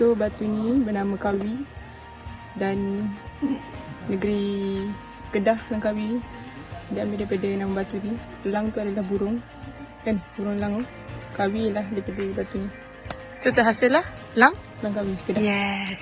So batu ni bernama Kawi dan negeri Kedah Langkawi diambil daripada nama batu ni. Lang tu adalah burung. Kan burung lang. Kawi lah daripada batu ni. So terhasil lah Lang? Langkawi Kedah. Yes.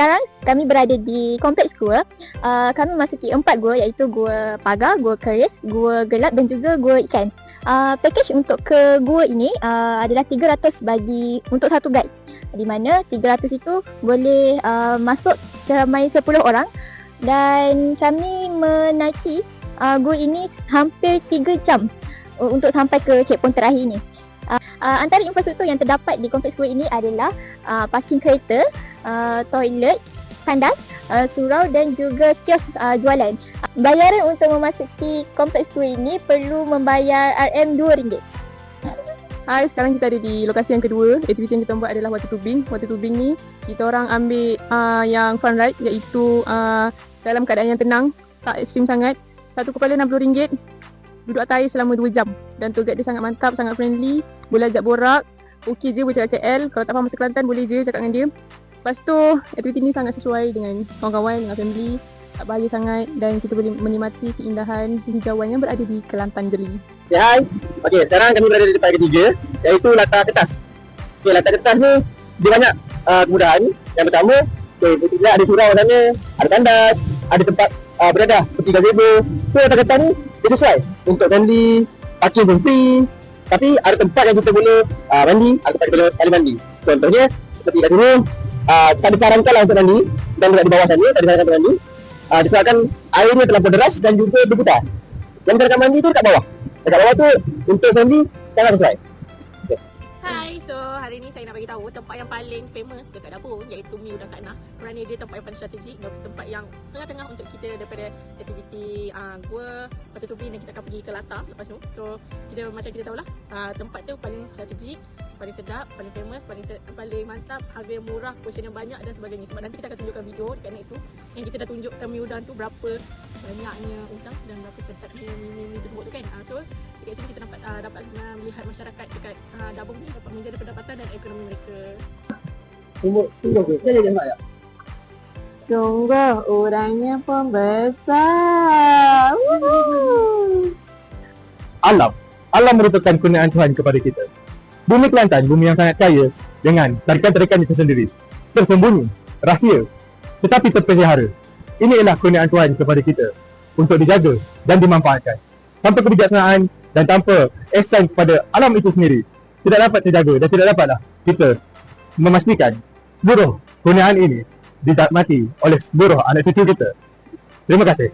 Sekarang kami berada di kompleks gua. Uh, kami masuki empat gua iaitu gua pagar, gua keris, gua gelap dan juga gua ikan. Uh, package untuk ke gua ini uh, adalah 300 bagi untuk satu guide. Di mana 300 itu boleh uh, masuk seramai 10 orang dan kami menaiki uh, gua ini hampir 3 jam uh, untuk sampai ke checkpoint terakhir ini. Uh, antara infrastruktur yang terdapat di kompleks gua ini adalah uh, parking kereta, uh, toilet, tandas, uh, surau dan juga kios uh, jualan. Bayaran untuk memasuki kompleks gua ini perlu membayar RM2. Hai, sekarang kita ada di lokasi yang kedua. Aktiviti yang kita buat adalah water tubing. Water tubing ni kita orang ambil uh, yang fun ride iaitu uh, dalam keadaan yang tenang, tak ekstrim sangat. Satu kepala RM60. Duduk atas air selama 2 jam. Dan guide dia sangat mantap, sangat friendly. Boleh ajak borak. Okey je boleh cakap KL. Kalau tak faham bahasa Kelantan boleh je cakap dengan dia. Lepas tu, aktiviti ni sangat sesuai dengan kawan-kawan, dengan family. Tak bahaya sangat dan kita boleh menikmati keindahan hijauan yang berada di Kelantan Jeli. Ya, hai. Okey, sekarang kami berada di tempat ketiga iaitu latar kertas. Okey, latar kertas ni dia banyak uh, kemudahan. Yang pertama, okey, kita ada surau sana, ada tandas, ada tempat uh, beradah seperti gazebo. So latar kertas ni dia sesuai untuk family, parking pun free. Tapi ada tempat yang kita boleh uh, mandi, ada tempat kita boleh mandi. Contohnya seperti kat sini, uh, tak disarankan lah untuk mandi dan di bawah sana tak disarankan untuk mandi. uh, disebabkan airnya terlampau deras dan juga berputar. Yang kita mandi tu dekat bawah. Dekat bawah tu untuk mandi sangat sesuai. Hai, so hari ni saya nak bagi tahu tempat yang paling famous dekat dapur iaitu Mi Udang Kak Nah. Kerana dia tempat yang paling strategik dan tempat yang tengah-tengah untuk kita daripada aktiviti uh, gua, Batu Tubing dan kita akan pergi ke latar lepas tu. So, kita macam kita tahulah, uh, tempat tu paling strategik, paling sedap, paling famous, paling paling mantap, harga yang murah, portion yang banyak dan sebagainya. Sebab nanti kita akan tunjukkan video dekat next tu yang kita dah tunjukkan Mi Udang tu berapa banyaknya udang dan berapa sedapnya mi-mi tersebut tu kan. Uh, so, dekat sini kita dapat uh, dapat uh, melihat masyarakat dekat uh, Dabung ni dapat menjadi pendapatan dan ekonomi mereka. Tunggu, tunggu tu. Saya jangan ya. Sungguh orangnya pun besar. Woohoo. alam. Alam merupakan kurniaan Tuhan kepada kita. Bumi Kelantan, bumi yang sangat kaya dengan tarikan-tarikan itu sendiri. Tersembunyi, rahsia, tetapi terpelihara. Ini ialah kurniaan Tuhan kepada kita untuk dijaga dan dimanfaatkan. Tanpa kebijaksanaan dan tanpa ihsan kepada alam itu sendiri, tidak dapat terjaga dan tidak dapatlah kita memastikan seluruh kurniaan ini dinikmati oleh seluruh anak cucu kita. Terima kasih.